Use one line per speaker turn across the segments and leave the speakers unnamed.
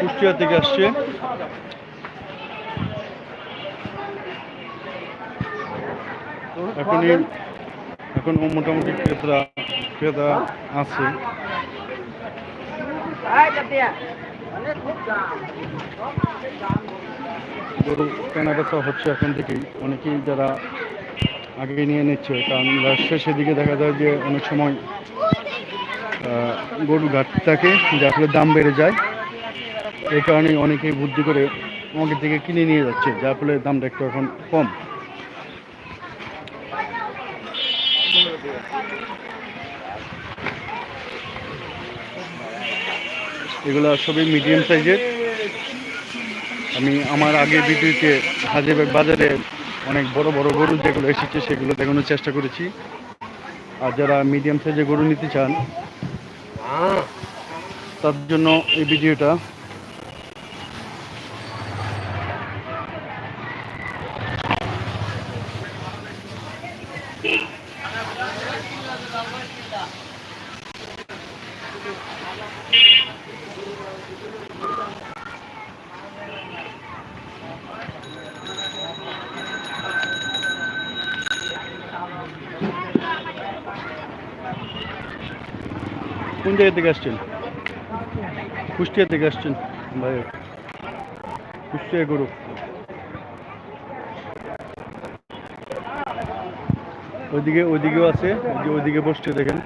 কুষ্টিয়া থেকে আসছে। এখনই এখন মোটামুটি ক্রেতা ক্রেতা আছে। গরু কেনা বেচা হচ্ছে এখন থেকেই। অনেকেই যারা আগে নিয়ে নিচ্ছে, কারণ শেষের দিকে দেখা যায় যে অনেক সময় আহ, গরু ঘাটতি থাকে যার ফলে দাম বেড়ে যায় এই কারণে অনেকেই বুদ্ধি করে আমাদের থেকে কিনে নিয়ে যাচ্ছে যার ফলে দামটা একটু এখন কম। এগুলো সবই মিডিয়াম সাইজের আমি আমার আগে ভিডিওতে হাজিবাগ বাজারে অনেক বড় বড় গরু যেগুলো এসেছে সেগুলো দেখানোর চেষ্টা করেছি। আর যারা মিডিয়াম সাইজের গরু নিতে চান তার জন্য এই ভিডিওটা কোন জায়গা থেকে আসছেন? কুষ্টিয়া থেকে আসছেন। ভাই, কুষ্টিয়া গরু। ওইদিকে, ওইদিকেও আছে। ওইদিকে বসছে, দেখেন।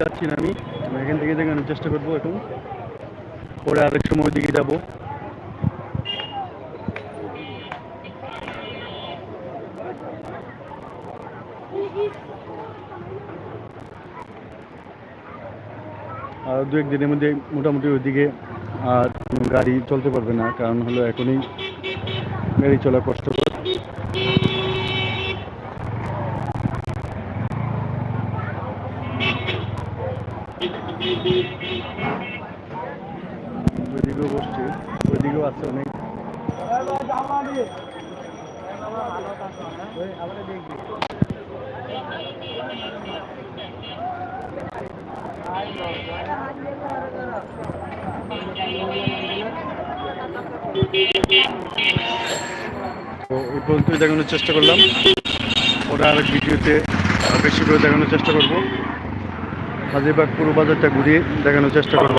যাচ্ছি না আমি। এখান থেকে দেখানোর চেষ্টা করব এখন। পরে আরেক সময় ওইদিকে যাব। আর দু এক দিনের মধ্যে মোটামুটি ওইদিকে আর গাড়ি চলতে পারবে না, কারণ হলো এখনই গাড়ি চলা কষ্টকর আছে অনেক। তো এই পর্যন্তই দেখানোর চেষ্টা করলাম। ওরা আর ভিডিওতে বেশি করে দেখানোর চেষ্টা করব। হাজিবাগ পুরো বাজারটা ঘুরিয়ে দেখানোর চেষ্টা করব।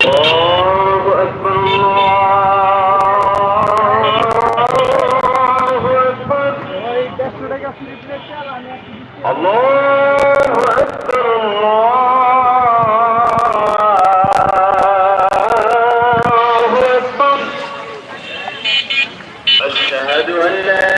أشهد أن لا